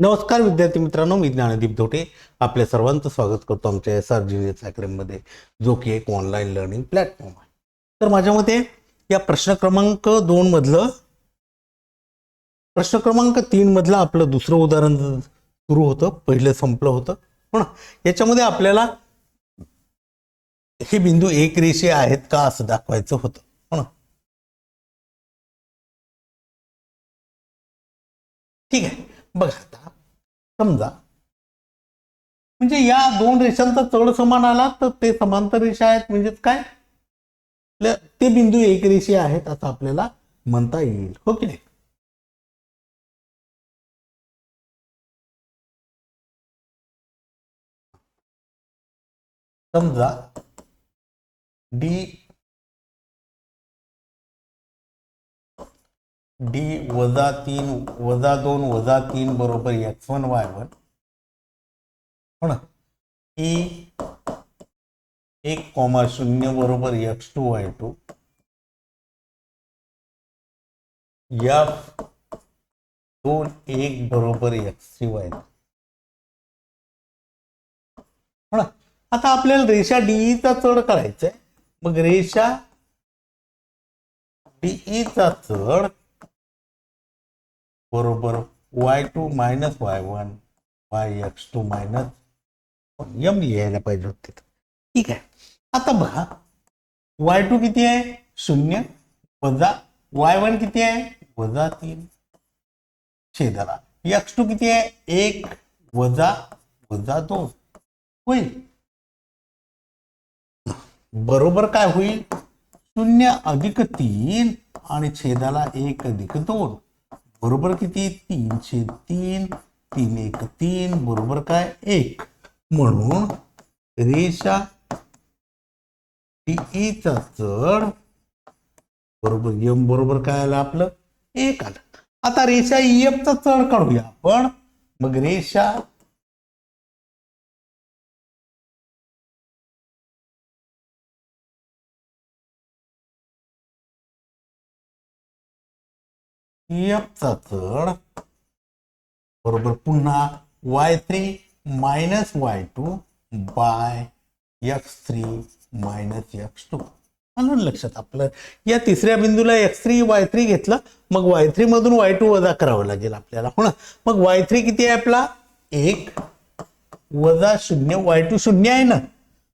नमस्कार विद्यार्थी मित्रांनो मी ज्ञानदीप धोटे. आपल्या सर्वांचं स्वागत करतो आमच्या एस आर जी एस अकॅडमीमध्ये जो की एक ऑनलाईन लर्निंग प्लॅटफॉर्म आहे. तर माझ्या मते या प्रश्न क्रमांक दोन मधलं प्रश्न क्रमांक तीन मधलं आपलं दुसरं उदाहरण सुरू होतं पहिलं संपलं होतं. हो पण याच्यामध्ये आपल्याला हे बिंदू एक रेषे आहेत का असं दाखवायचं होतं. हो पण ठीक आहे. बघा आता समजा. म्हणजे या दोन रेषांचा चढ समान आला तर ते समांतर रेषा आहेत म्हणजेच काय? ते बिंदू एक रेषे आहेत असं आपल्याला म्हणता येईल. हो की नाही? समजा डी डी वजा तीन वजा दोन वजा तीन बरोबर एक्स वन वाय वन हो ना? ई एक कॉमा शून्य बरोबर x two y two F दोन एक बरोबर एक्स थ्री वाय हो आता आपल्याला रेषा डीईचा चढ करायचा आहे मग रेषा डीईचा चढ बरोबर y two minus y one y x two minus m लिहायला पाहिजे होते ठीक आहे. आता बघा. वाय टू किती आहे? शून्य. वजा वाय वन किती आहे? वजा तीन. छेदाला. एक्स टू किती आहे? एक. वजा वजा दोन. होईल. बरोबर काय होईल? शून्य अधिक तीन आणि छेदाला एक अधिक दोन. बरोबर किती? तीनशे तीन तीन एक तीन बरोबर काय? एक. म्हणून रेषा चा चढ बरोबर यम बरोबर काय आलं आपलं? एक आलं. आता रेषा EF चढ काढूया आपण. मग रेषा एफचा चा चढ बरोबर. पुन्हा y three minus y two by x three minus x two म्हणून लक्षात? आपलं या तिसऱ्या बिंदूला एक्स थ्री वाय थ्री घेतलं मग वाय थ्री मधून वाय टू वजा करावं लागेल आपल्याला. हो ना? मग वाय थ्री किती आहे आपला? एक वजा शून्य वाय टू शून्य आहे ना?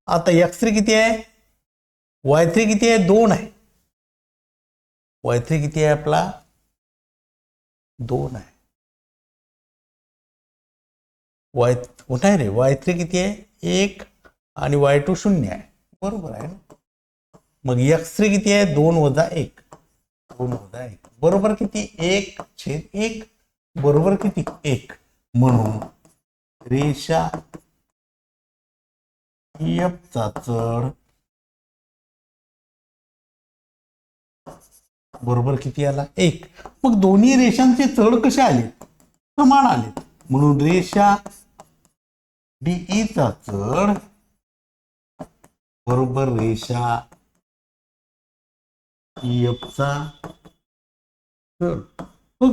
आता एक्स थ्री किती आहे? वाय थ्री किती आहे? दोन आहे. वाय थ्री किती आहे आपला? दोन आहे. वाय नाही रे. वाय थ्री किती आहे? एक आणि वाय टू शून्य आहे. बरोबर आहे ना? मग एक्स थ्री किती आहे? दोन वजा एक. दोन वजा एक. बरोबर किती? एक छेद एक. बरोबर किती? एक. म्हणून रेषा EF चढ बरोबर किती आला? एक. मग दोन्ही रेषांचे चढ कसे आले? समान आले. म्हणून रेषा डीईचा चढ बरोबर रेषा ईएफचा चा चढ. हो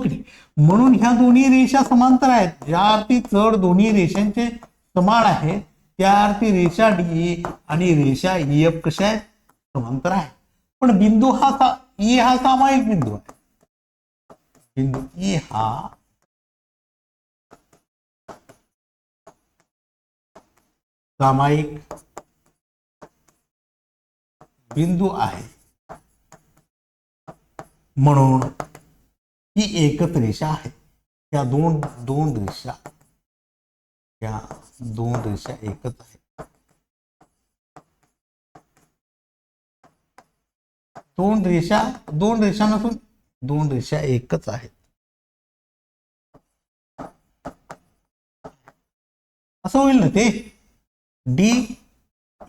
म्हणून ह्या दोन्ही रेषा समांतर आहेत. ज्या अर्थी चढ दोन्ही रेषांचे समान आहेत त्या अर्थी रेषा डी आणि रेषा ईएफ कशा आहेत? समांतर आहे. पण बिंदू हा ई हा सामायिक बिंदू आहे. बिंदू ई हा सामायिक बिंदू आहे. म्हणून ही एकच रेषा आहे. या दोन दोन रेषा या दोन रेषा एकच आहेत. दोन रेषा दोन रेषा नसून दोन रेषा एकच आहेत. असं होईल ना ते? डी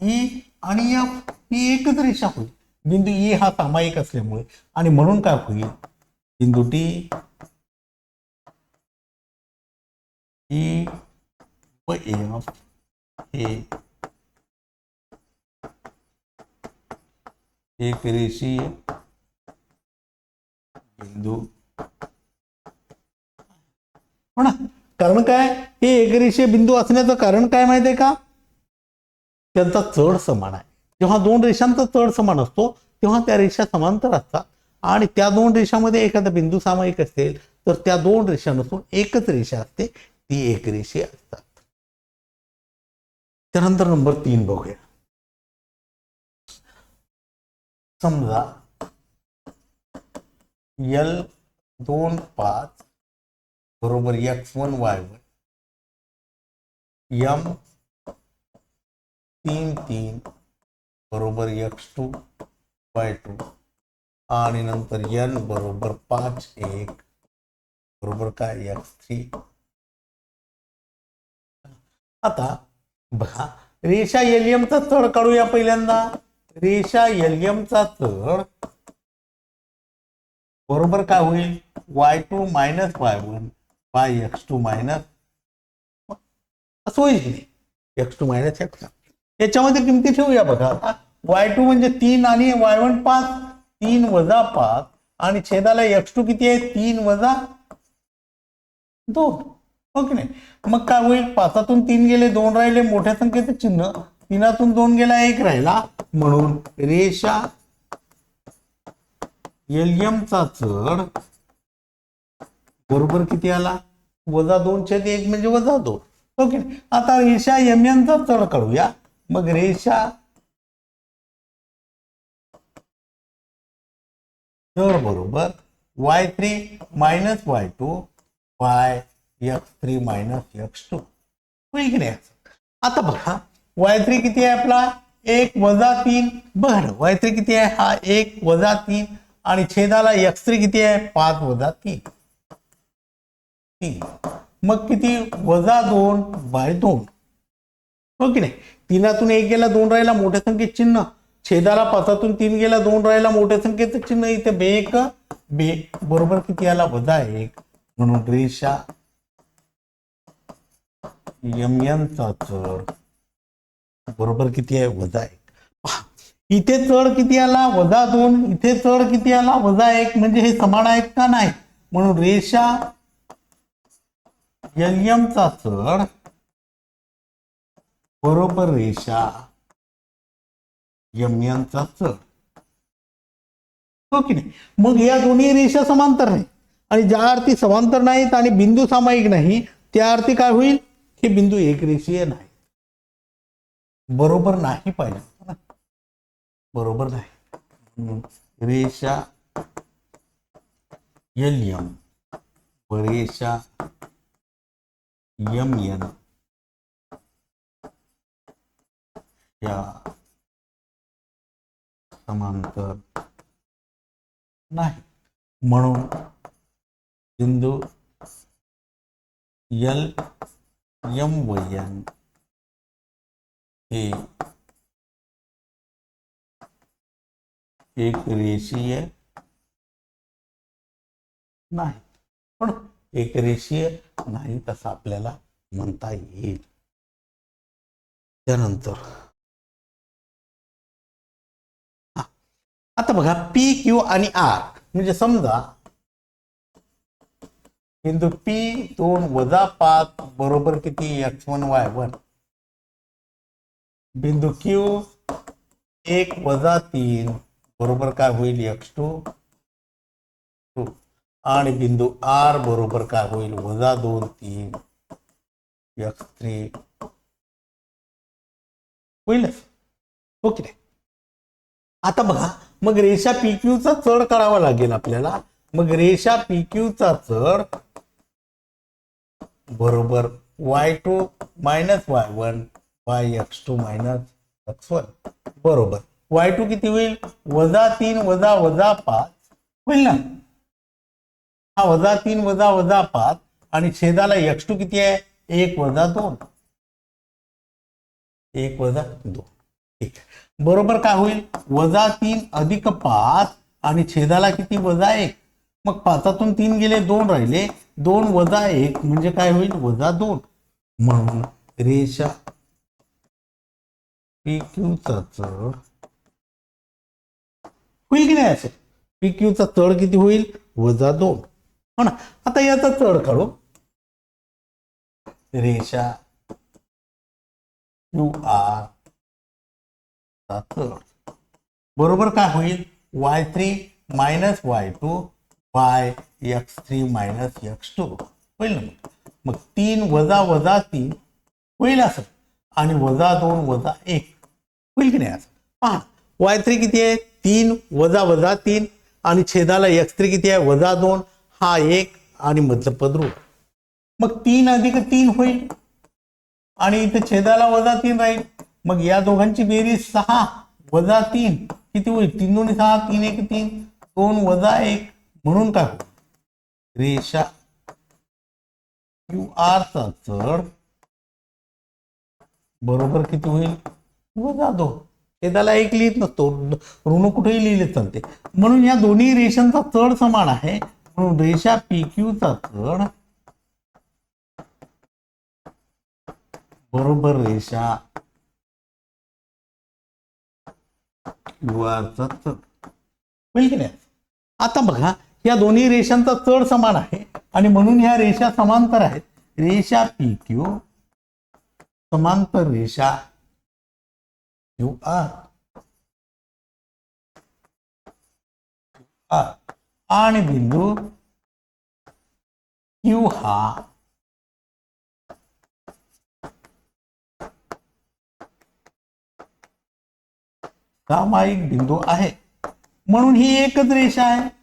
ई e आणि एफ ही एकच रेषा होईल. बिंदू ई हा सामायिक असल्यामुळे. आणि म्हणून काय होईल? बिंदू डी ई e व एफ हे एक रेषीय बिंदू। हो ना? कारण काय? हे एकरेषीय बिंदू असण्याचं कारण काय माहिती आहे का? त्यांचा चढ समान आहे. जेव्हा दोन रेषांचा चढ समान असतो तेव्हा त्या रेषा समांतर असतात. आणि त्या दोन रेषामध्ये एखादा बिंदू सामायिक असेल तर त्या दोन रेषा नसून एकच रेषा असते ती एक एकरेषीय असतात. त्यानंतर नंबर तीन बघूया. समजा यल दोन पाच बरोबर x one y one M तीन तीन बरोबर एक्स टू वाय टू आणि नंतर एन बरोबर पाच एक बरोबर काय? एक्स थ्री आता बघा रेषा एलियमचा चढ काढूया पहिल्यांदा. रेषा एलएमचा चढ बरोबर काय होईल? Y two minus y one by x two minus असं होईल. की नाही एक्स टू मायनस एक्स याच्यामध्ये किमती ठेवूया बघा. आता वाय टू म्हणजे तीन आणि वाय वन पाच. तीन वजा पाच. आणि छेदाला एक्स टू किती आहे? तीन वजा दोन. हो नाही? मग काय होईल? पाचातून तीन गेले दोन राहिले. मोठ्या संख्येचं चिन्ह. तीनातून दोन गेला एक राहिला. म्हणून रेषा एलियमचा चढ बरोबर किती आला? वजा दोन छेद एक म्हणजे वजा दोन. ओके. आता रेषा यमयनचा चढ काढूया. मग रेषा तर बरोबर y three minus y two y x three minus x two होईल की नाही? आता बघा. वाय थ्री किती आहे आपला? एक वजा तीन. बरं वाय थ्री किती आहे? हा एक वजा तीन. आणि छेदाला एक्स थ्री किती आहे? पाच वजा तीन. तीन. मग किती? वजा दोन बाय दोन. हो की नाही? तीनातून एक गेला दोन राहिला मोठ्या संख्येत चिन्ह. छेदाला पाचातून तीन गेला दोन राहिला मोठ्या संख्येचं चिन्ह. इथे बे एक बे बरोबर किती आला? वजा एक. म्हणून रेषा यमयनचा चढ बरोबर किती आहे? वजा एक. इथे चढ किती आला? वजा दोन. इथे चढ किती आला? वजा एक. म्हणजे हे समान आहेत का नाही? म्हणून रेषा यमयनचा चढ बरोबर रेषा यमयनचा चढ. हो की नाही? मग या दोन्ही रेषा समांतर नाही. आणि ज्या अर्थी समांतर नाहीत आणि बिंदू सामायिक नाही त्या अर्थी काय होईल? हे बिंदू एकरेषीय नाही. बरोबर नाही पाहिजे. ना बरोबर नाही. रेषा एल यम व रेषा यम यन या समांतर नाही. म्हणून बिंदू यल यम व यन हे एक रेषीय नाही. पण एक रेषीय नाही तसं आपल्याला म्हणता येईल. त्यानंतर आता बघा पी क्यू आणि आर म्हणजे समजा बिंदू पी दोन वजा पाच बरोबर किती? एक्स वन वाय वन बिंदू क्यू एक वजा तीन. बरोबर काय होईल एक्स टू टू आणि बिंदू आर बरोबर काय होईल? वजा दोन तीन. एक्स थ्री होईलच ओके. आता बघा मग रेषा पी चा चढ करावा लागेल आपल्याला. मग रेषा पी चा चढ बरोबर y two minus y one y x two minus x one. बरोबर. वाय टू किती होईल? वजा तीन वजा वजा पाच. होईल ना? हा वजा तीन वजा वजा पाच आणि छेदाला एक्स टू किती आहे? एक वजा दोन. एक वजा दोन. ठीक आहे. बरोबर काय होईल? वजा तीन अधिक पाच आणि छेदाला किती? वजा एक. मग पाचातून तीन गेले दोन राहिले. दोन वजा एक म्हणजे काय होईल? वजा दोन. म्हणून रेषा पी चा चढ. होईल की नाही असे? पी चा चढ किती होईल? वजा दोन. हो ना? आता याचा चढ काढू. रेषा. Q R. चा चढ. बरोबर काय होईल? Y three minus y two y x three minus x two. होईल ना मग? मग तीन वजा वजा तीन होईल असं. आणि वजा दोन वजा एक. होईल की नाही असं पहा वाय थ्री किती आहे? तीन वजा वजा तीन. आणि छेदाला एक्स थ्री किती आहे? वजा दोन. हा एक आणि मधलं पदरू मग तीन अधिक तीन होईल. आणि इथे छेदाला वजा तीन राहील. मग या दोघांची बेरीज सहा वजा तीन. किती होईल? तीन दोन सहा तीन एक तीन. दोन वजा एक. म्हणून काय होईल? रेषा. क्यू आरचा चढ बरोबर किती होईल? वजा हे त्याला एक लिहित नसतो. ऋण कुठेही लिहिले चालते. म्हणून या दोन्ही रेषांचा चढ समान आहे. म्हणून रेषा पी क्यूचा चढ बरोबर रेषा युवाचा चढ. होईल की नाही? आता बघा या दोन्ही रेषांचा चढ समान आहे. आणि म्हणून ह्या रेषा समांतर आहेत. रेषा पी क्यू समांतर रेषा यू आर आणि बिंदू क्यू हा सामायिक बिंदू आहे. म्हणून ही एकच रेषा आहे.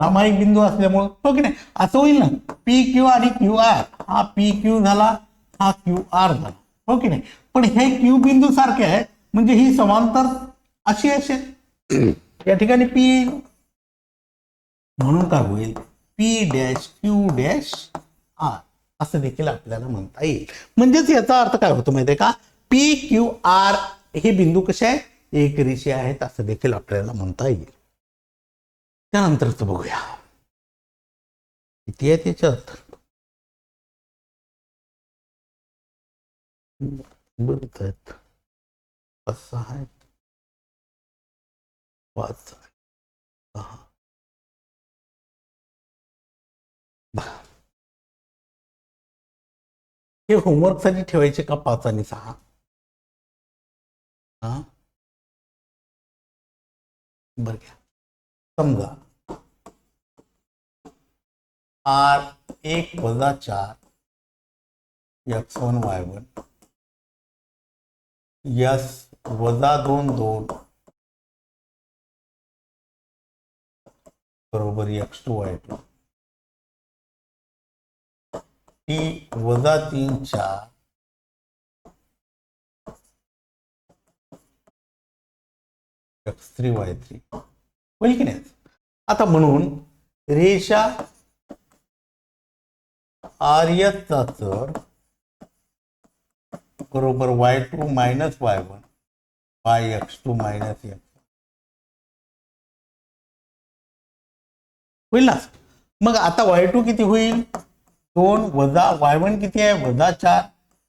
सामायिक बिंदू असल्यामुळं. हो की नाही? असं होईल ना. पी क्यू आणि क्यू आर हा पी क्यू झाला हा क्यू आर झाला. हो की नाही? पण हे क्यू बिंदू सारखे आहेत. म्हणजे ही समांतर अशी असेल. या ठिकाणी पी म्हणून काय होईल? P dash Q dash R असं देखील आपल्याला म्हणता येईल. म्हणजेच याचा अर्थ काय होतो माहितीये का? पी क्यू आर हे बिंदू कसे आहेत? एक रेषे आहेत असं देखील आपल्याला म्हणता येईल. त्यानंतरचं बघूया. किती आहे त्याच्यात बरेच आहेत. पाच सहा आहेत. पाच सहा. हे होमवर्कसाठी ठेवायचे का पाच आणि सहा? हा? बर घ्या. समजा. आर एक वजा चार x one y one. S वजा दोन दोन. बरोबर x two y two. T वजा तीन चार. X three y three. होईल की नाही? आता म्हणून रेषा आर्यचा तर बरोबर y two minus y one by x two minus x होईल ना? मग आता वाय टू किती होईल? दोन वजा वाय वन किती आहे? वजा चार.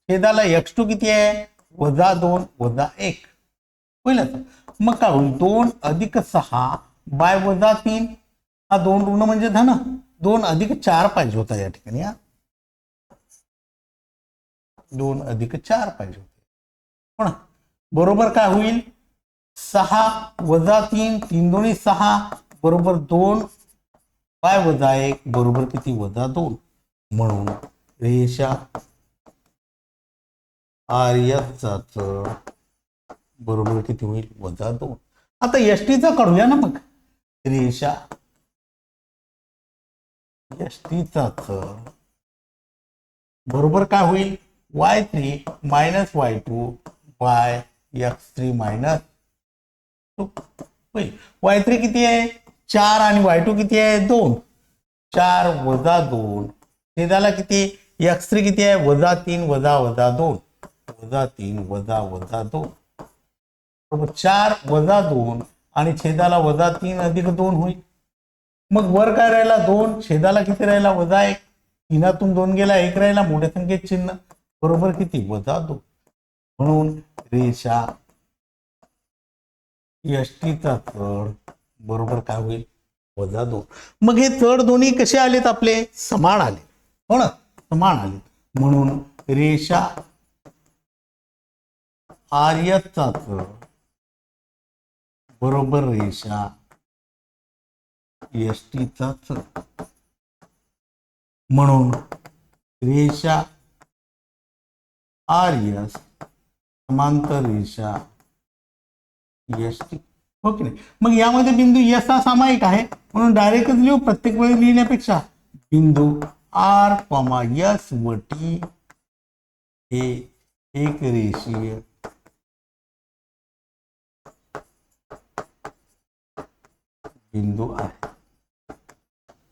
छेदाला एक्स टू किती आहे? वजा दोन वजा एक. होईल ना? मग काय होईल? दोन अधिक सहा बाय वजा तीन. हा दोन ऋण म्हणजे धन. दोन अधिक चार पाहिजे होता या ठिकाणी हा. दोन अधिक चार पाहिजे होते. पण बरोबर काय होईल? सहा वजा तीन तीन दोन्ही सहा बरोबर दोन. काय वजा एक बरोबर किती? वजा दोन. म्हणून रेषा आर्यचा चढ बरोबर किती होईल? वजा दोन. आता यष्टीचा काढूया ना मग. रेषा एस टीचाच बरोबर काय होईल? Y three minus y two by x three minus two y three किती आहे? चार आणि वाय टू किती आहे? दोन. चार वजा दोन. छेदाला किती? एक्स थ्री किती आहे? वजा तीन वजा वजा दोन. वजा तीन वजा वजा दोन. बरोबर. चार वजा दोन आणि छेदाला वजा तीन अधिक दोन होईल. मग वर काय राहिला? दोन. छेदाला किती राहिला? वजा एक. तीनातून दोन गेला एक राहिला. मोठ्या संख्येत चिन्ह. बरोबर किती? वजा दोन म्हणून रेषा यष्टीचा चढ बरोबर काय होईल? वजा दोन मग हे चढ दोन्ही कसे आलेत आपले? समान आले. हो ना? समान आले. म्हणून रेषा आर्यचा चढ बरोबर रेषा यष्टीचा चढ म्हणून रेषा आर एस समांतर रेषा एस टी हो की नाही? मग यामध्ये बिंदू एस हा सामायिक आहे. म्हणून डायरेक्टच लिहू प्रत्येक वेळी लिहिण्यापेक्षा. बिंदू आर कॉमा एस व टी हे एक रेषीय. बिंदू आहे.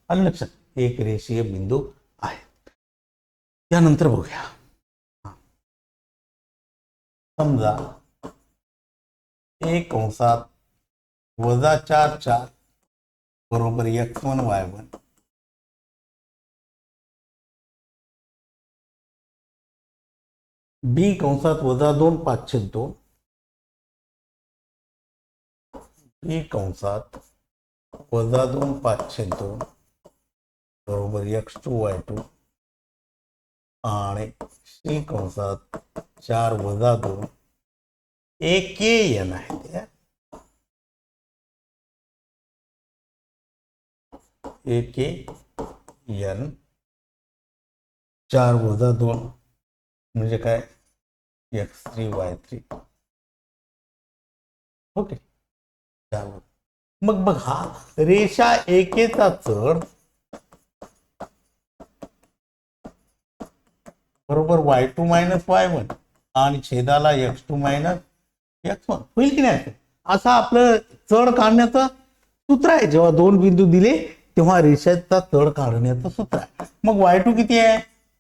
आलं एक रेषीय बिंदू आहे. त्यानंतर बघूया. समजा एक कंसात वजा चार चार, बरोबर x one y one. B कंसात वजा दोन, पाचशे दोन. बी कंसात वजा दोन, पाचशे दोन, बरोबर एक्स टू वाय टू आणि सी कंसात चार वजा दोन ए के एन आहे ते. एक के एन चार वजा दोन म्हणजे काय? X three y three. Okay. चार मग बघ हा रेषा एकेचा चढ बरोबर y two minus y one. आणि छेदाला x two minus x one. होईल की नाही? असं आपलं चढ काढण्याचं सूत्र आहे. जेव्हा दोन बिंदू दिले तेव्हा रेषेचा चढ काढण्याचं सूत्र आहे. मग वाय टू किती आहे?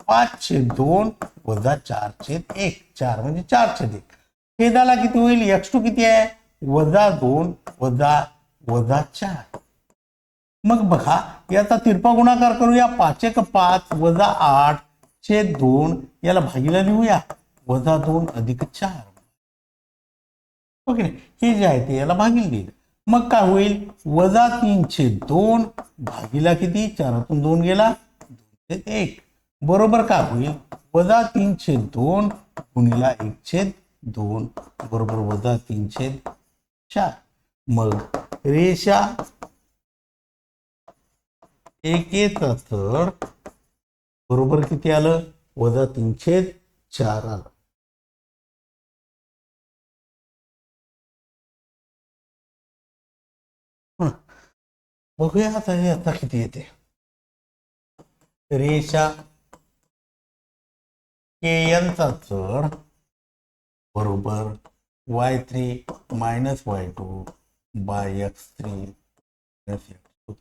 पाच छेद दोन वजा चार छेद एक. चार म्हणजे चार छेद एक. छेदाला किती होईल? एक्स टू किती आहे? वजा दोन वजा वजा चार. मग बघा याचा तिरपा गुणाकार करूया. पाच एक पाच वजा आठ छेद दोन याला भागीला लिहूया. वजा दोन अधिक चार. ओके हे जे आहे ते याला भागील देईल. मग काय होईल? वजा तीन छेद दोन भागीला किती? चारातून दोन गेला. दोन छेद एक. बरोबर काय होईल? वजा तीन छेद दोन गुणीला एक छेद दोन. बरोबर वजा तीन छेद चार. मग रेषा एकेचा तर बरोबर किती आलं? वजा तीनशे चार आलं. बघूया आता हे आता किती येते. रेषा. के यांचा चढ. बरोबर. Y three minus y two by x three minus x two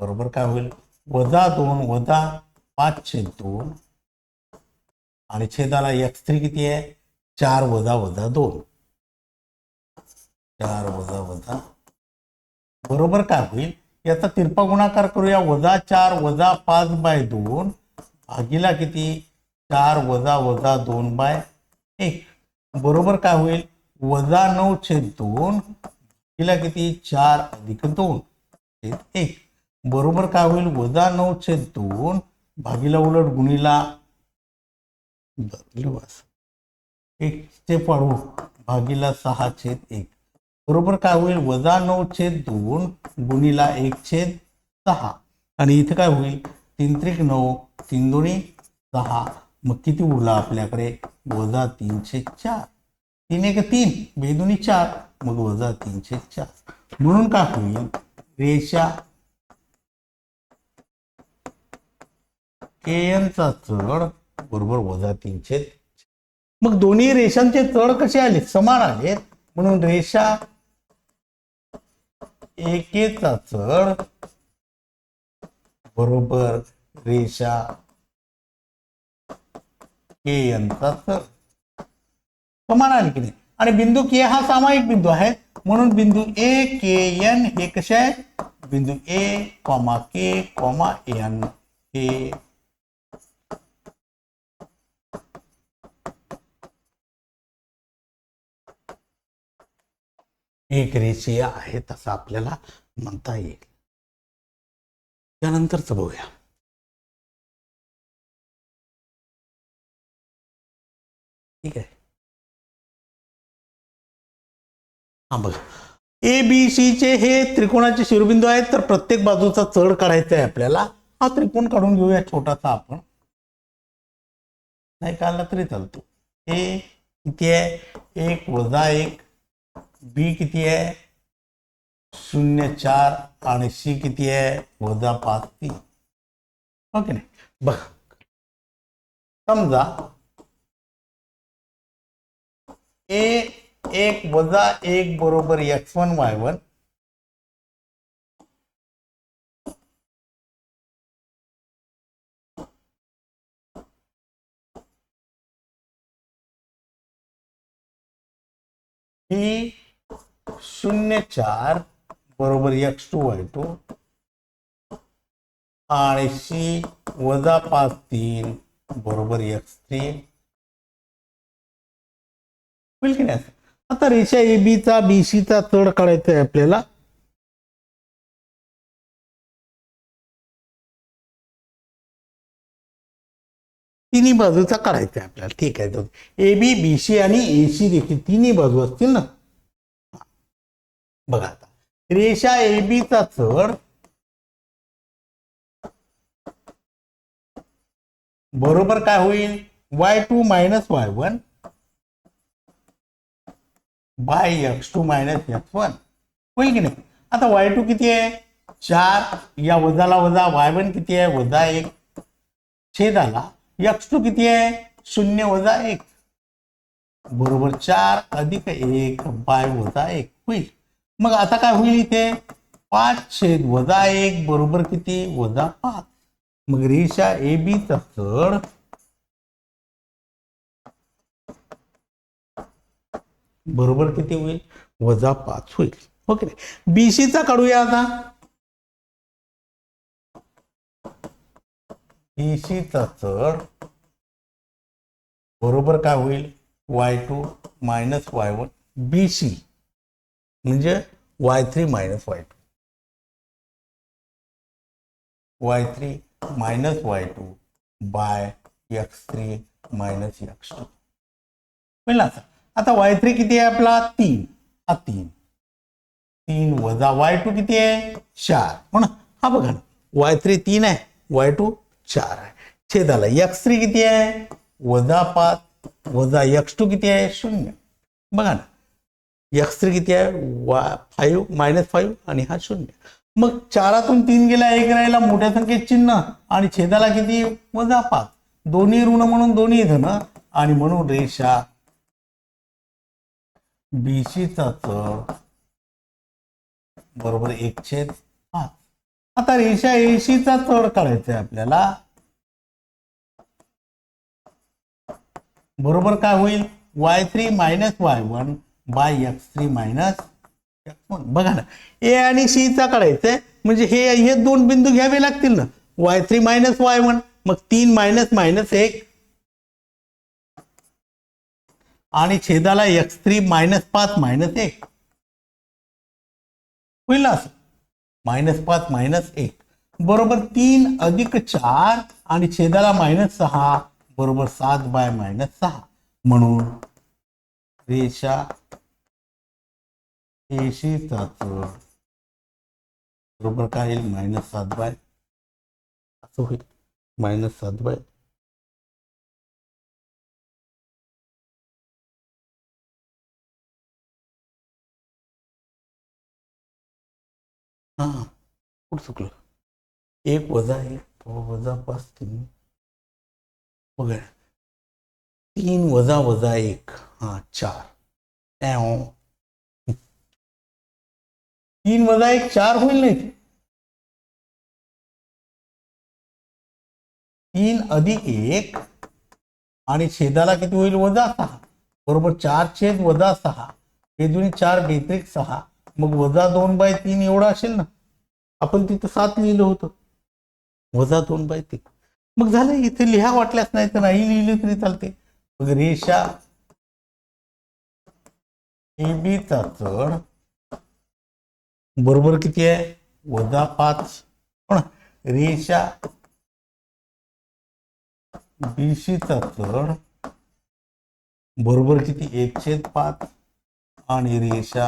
बरोबर काय होईल? वजा दोन वजा पाच छेद दोन. आणि छेदाला एक्स थ्री किती आहे? चार वजा वजा दोन. चार वजा वजा. बरोबर काय होईल? याचा तिरपा गुणाकार करूया. वजा चार वजा पाच बाय दोन भागीला किती? चार वजा वजा दोन बाय एक. बरोबर काय होईल? वजा नऊ छेद दोन भागीला किती? चार अधिक दोन छेद एक. बरोबर काय होईल? वजा नऊ छेद दोन भागीला उलट गुणीला एक चे पाडू भागीला सहा छेद एक. बरोबर काय होईल? वजा नऊ छेद दोन गुणीला एक छेद सहा. आणि इथं काय होईल? तीन त्रिक नऊ तीन दोन्ही सहा. मग किती उरला आपल्याकडे? वजा तीनशे चार. तीन एक तीन बेदुनी चार. मग वजा तीनशे चार. म्हणून काय होईल? रेषा के चा चढ बरोबर वजा तीनशे. मग दोन्ही रेषांचे चढ कसे आले? समान आलेत. म्हणून रेषा एकेचा चढ बरोबर रेषा के चा चढ. समान आले की नाही? आणि बिंदू के हा सामायिक बिंदू आहे. म्हणून बिंदू ए के एन हे कसे आहेत बिंदू A comma K comma N. हे एक रेषीय आहेत असं आपल्याला म्हणता येईल. त्यानंतरच बघूया. ठीक आहे. हा बघा. ए बी सी चे हे त्रिकोणाचे शिरोबिंदू आहेत तर प्रत्येक बाजूचा चढ काढायचा आहे आपल्याला. हा त्रिकोण काढून घेऊया छोटासा आपण. नाही काढला तरी चालतो. ए किती आहे? एक वजा एक. बी किती आहे? शून्य चार आणि सी किती आहे? वजा पाच तीन. हो ओके नाही? बघ. समजा ए एक वजा एक बरोबर एक्स वन वाय वन. ही शून्य चार बरोबर एक्स टू वाय टू आणि सी वजा पाच तीन बरोबर एक्स थ्री होईल की नाही? आता रेषा ए बीचा बी चा चढ काढायचा आहे आपल्याला. तिन्ही बाजूचा काढायचा आहे आपल्याला. ठीक आहे ए बी बी सी आणि ए सी देखील तिन्ही बाजू असतील ना? बघा आता. रेषा ए बीचा चढ. बरोबर काय होईल? Y two minus y one by x two minus x one होईल की नाही? आता वाय टू किती आहे? चार. या वजाला वजा वाय वन किती आहे? वजा एक. छेदाला एक्स टू किती आहे? शून्य वजा एक. बरोबर चार अधिक एक बाय वजा एक. होईल. मग आता काय होईल इथे? पाच छेद वजा एक बरोबर किती? वजा पाच. मग रेषा ए बीचा चढ बरोबर किती होईल? वजा पाच होईल. ओके. बीसीचा काढूया आता. बीसीचा चढ बरोबर काय होईल? Y two minus y one B C म्हणजे y three minus y two y three minus y two by x three minus x two होईल आता. आता वाय थ्री किती आहे आपला? तीन. हा तीन. तीन वजा वाय टू किती आहे? चार. हो ना? हा बघा ना. वाय थ्री तीन आहे. वाय टू चार आहे. छेदाला एक्स थ्री किती आहे? वजा पाच. वजा एक्स टू किती आहे? शून्य. बघा ना. एक्स थ्री किती आहे? वा फाईव्ह मायनस फाईव्ह आणि हा शून्य. मग चारातून तीन गेला एक राहिला मोठ्या संख्येत चिन्ह आणि छेदाला किती? वजा पाच. दोन्ही ऋण म्हणून दोन्ही धन आणि म्हणून रेषा. बीसीचा चढ. बरोबर एक छेद पाच. आता रेषा एसीचा चढ काढायचा आहे आपल्याला. बरोबर काय होईल? Y three minus y one by x three minus x one. बघा ना ए आणि सी चा काढायचंय. म्हणजे हे हे दोन बिंदू घ्यावे लागतील ना. Y three minus y one मग तीन मायनस मायनस एक. आणि छेदाला एक्स थ्री मायनस पाच मायनस एक. होईल ना असं? मायनस पाच मायनस एक. बरोबर तीन अधिक चार आणि छेदाला मायनस सहा. बरोबर सात बाय मायनस सहा. म्हणून रेषा ऐंशी चढ बरोबर काय येईल? मायनस सात बाय. असं होईल. मायनस सात बाय. हा कुठं चुकलं? एक वजा एक वजा पाच तीन. बघा तीन वजा वजा एक हा चार. त्याव. तीन वजा एक चार होईल नाही तीन अधिक एक आणि छेदाला किती होईल? वजा सहा. बरोबर चार छेद वजा सहा. हे दोन्ही चार बेत्रिक सहा. मग वजा दोन बाय तीन एवढा असेल ना. आपण तिथं सात लिहिलं होतं. वजा दोन बाय तीन. मग झालं इथे लिहा वाटल्यास नाही तर नाही लिहिलं तरी चालते मग रेषा ए चा चढ बरोबर किती आहे? वजा पाच. हो पण रेषा बीसीचा चढ बरोबर किती? एक छेद पाच. आणि रेषा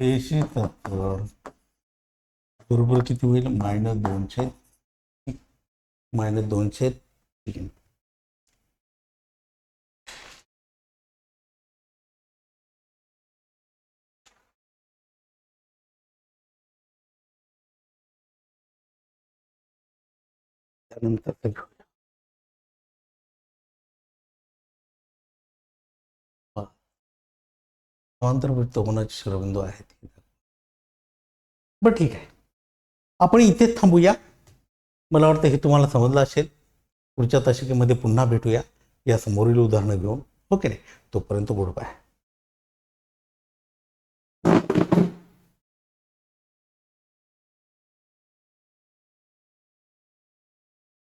एसीचा चढ बरोबर किती होईल? मायनस दोन छेद मायनस दोन त्यानंतर ते घेऊया. शिरोबिंदू आहेत बरं ठीक आहे. आपण इथेच थांबूया. मला वाटतं हे तुम्हाला समजलं असेल. पुढच्या तासिकेमध्ये पुन्हा भेटूया. या समोरील उदाहरणं घेऊन. ओके नाही तोपर्यंत गुड बाय.